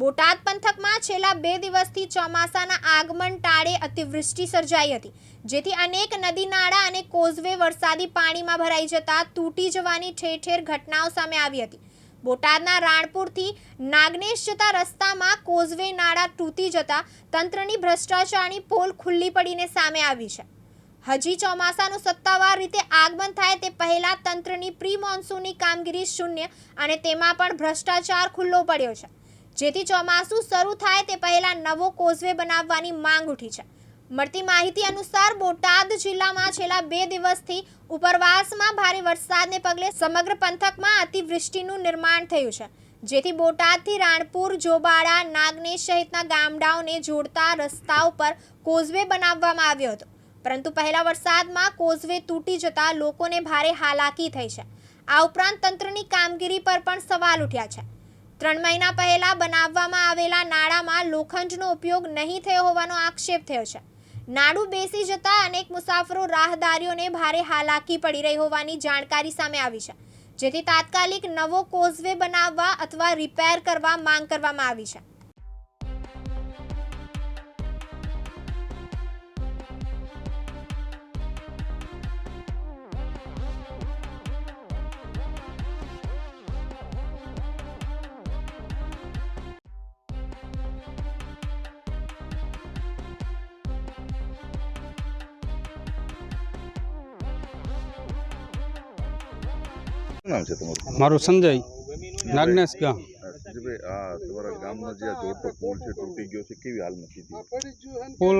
બોટાદ પંથકમાં છેલ્લા બે દિવસથી ચોમાસાના આગમન ટાળે અતિવૃષ્ટિ સર્જાઈ હતી. જેથી અનેક નદી નાળા અને કોઝવે વરસાદી પાણીમાં ભરાઈ જતા તૂટી જવાની ઠેર ઠેર ઘટનાઓ સામે આવી હતી. બોટાદના રાણપુરથી નાગનેશ જતા રસ્તામાં કોઝવે નાળા તૂટી જતા તંત્રની ભ્રષ્ટાચારની પોલ ખુલ્લી પડીને સામે આવી છે. હજી ચોમાસાનું સત્તાવાર રીતે આગમન થાય તે પહેલા તંત્રની પ્રી મોન્સૂનની કામગીરી શૂન્ય અને તેમાં પણ ભ્રષ્ટાચાર ખુલ્લો પડ્યો છે. જેથી ચોમાસું શરૂ થાય તે પહેલા નવો કોઝવે બનાવવાની માંગ ઉઠી છે. મળતી માહિતી અનુસાર બોટાદ જિલ્લામાં છેલ્લા બે દિવસથી ઉપરવાસમાં ભારે વરસાદને પગલે સમગ્ર પંથકમાં અતિવૃષ્ટિનું નિર્માણ થયું છે. જેથી બોટાદથી રાણપુર, જોબાળા નાગનેશ સહિતના ગામડાઓને જોડતા રસ્તા ઉપર કોઝવે બનાવવામાં આવ્યો હતો. પરંતુ પહેલા વરસાદમાં કોઝવે તૂટી જતા લોકોને ભારે હાલાકી થઈ છે. આ ઉપરાંત તંત્રની કામગીરી પર પણ સવાલ ઉઠ્યા છે. ત્રણ મહિના પહેલા બનાવવામાં આવેલા નાળામાં લોખંડનો ઉપયોગ નહીં થયો હોવાનો આક્ષેપ થયો છે. નાડું બેસી જતા અનેક મુસાફરો રાહદારીઓને ભારે હાલાકી પડી રહી હોવાની જાણકારી સામે આવી છે, જેથી તાત્કાલિક નવો કોઝવે બનાવવા અથવા રિપેર કરવા માંગ કરવામાં આવી છે. નામ છે તમારું? મારું સંજય. નાગનેશ ગામ. આ તમારા ગામનો જે આ જોડતો પુલ છે તૂટી ગયો છે કેવી હાલમાં સ્થિતિ? પુલ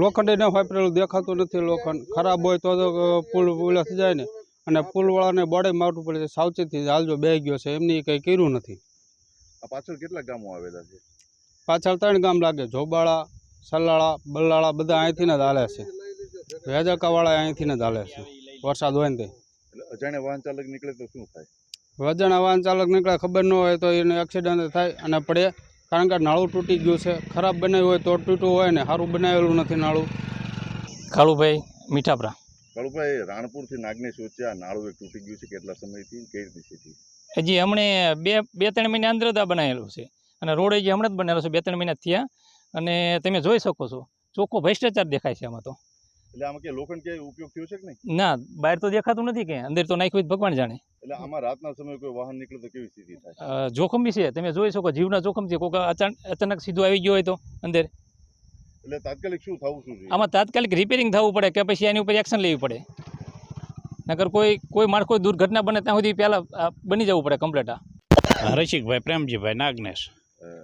લોખંડ ન વાપરેલું દેખાતું નથી લોખંડ ખરાબ હોય તો તો પુલ પુલ થઈ જાય ને. અને પુલવાળાને બોડે મારવું પડે છે સાવચેતી હાલજો બે ગયો છે એમની કંઈ કર્યું નથી. આ પાછળ કેટલા ગામો આવેલા છે? પાછળ ત્રણ ગામ લાગે જોબાળા સલાળા બલ્લાળા બધા અહીંથી જ હાલે છે. વેજકાવાળા અહીંથી જ હાલે છે. વરસાદ હોય ને તે એટલે અજાણે વાહન ચાલક નીકળે તો શું થાય? વજણ વાહન ચાલક નીકળે ખબર ન હોય તો એને એક્સિડન્ટ થાય અને પડે. કારણ કે નાળું તૂટી ગયું છે. ખરાબ બનાવ્યું હોય તો તૂટ્યું હોય ને સારું બનાવેલું નથી નાળું. કાળુભાઈ મીઠાપરા. કાળુભાઈ રાણપુરથી નાગનેશ વચ્ચે આ નાળું એક તૂટી ગયું છે કેટલા સમયથી? કઈ રીતે સ્થિતિ હજી હમણે બે બે ત્રણ મહિના અંદર દા બનાવેલું છે. અને રોડ હજી હમણાં જ બનેલો છે. બે ત્રણ મહિના થયા. અને તમે જોઈ શકો છો. ચોખ્ખો ભ્રષ્ટાચાર દેખાય છે આમાં તો. એટલે આમાં કે લોખંડ કે ઉપયોગ થયો છે કે નહીં? ના બહાર તો દેખાતું નથી કે અંદર તો નાખ્યું ભગવાન જાણે. એટલે આમાં રાતના સમયે કોઈ વાહન નીકળે તો કેવી સ્થિતિ થાય? જોખમ બી છે. તમે જોઈ શકો જીવના જોખમ છે. કોઈક અચાનક અચાનક સીધું આવી ગયો હોય તો અંદર. એટલે તાત્કાલિક શું થવું શું જોઈએ? આમાં તાત્કાલિક રિપેરિંગ થવું પડે કે પછી એની ઉપર એક્શન લેવી પડે. નકર કોઈ કોઈ માણસ કોઈ દુર્ઘટના બને ત્યાં સુધી પહેલાં બની જવું પડે કમ્પ્લેટ આ. રસિકભાઈ પ્રેમજીભાઈ નાગનેશ.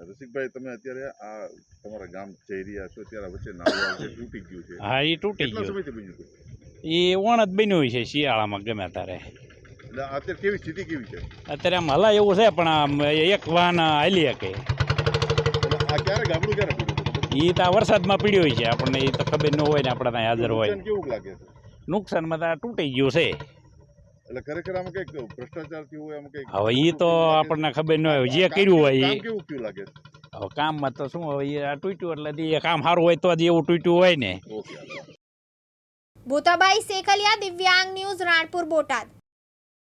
રસિકભાઈ તમે અત્યારે આ તમારા ગામ જઈ રહ્યા છો ત્યારે વચ્ચે નાળું છે તૂટી ગયું છે. હા એ તૂટી ગયું. સમયથી બન્યું એ ઓણ જ બન્યું છે શિયાળામાં ગમે ત્યારે. અત્યારે કેવી સ્થિતિ કેવી છે? અત્યારે આમ હલા એવું છે પણ આમ એક વાહન હાલી શકે. આ ક્યારે ગામડું ક્યારે પડ્યું એ તો આ વરસાદમાં પીડ્યો હોય છે આપણને એ તો ખબર ન હોય ને આપણે ત્યાં હાજર હોય. કેવું લાગે છે? નુકસાનમાં તો આ તૂટી ગયું છે. એટલે ખરેખર આમાં કંઈક ભ્રષ્ટાચાર થયું હોય આમાં કંઈક હવે એ તો આપણને ખબર ન હોય જે કર્યું હોય કામ એ કેવું થયું લાગે છે? હવે કામમાં તો શું હવે એ તૂટ્યું એટલે એ કામ સારું હોય તો જ એવું તૂટ્યું હોય ને. બોતાબાઈ સેખલિયા દિવ્યાંગ ન્યૂઝ રાણપુર બોટાદ.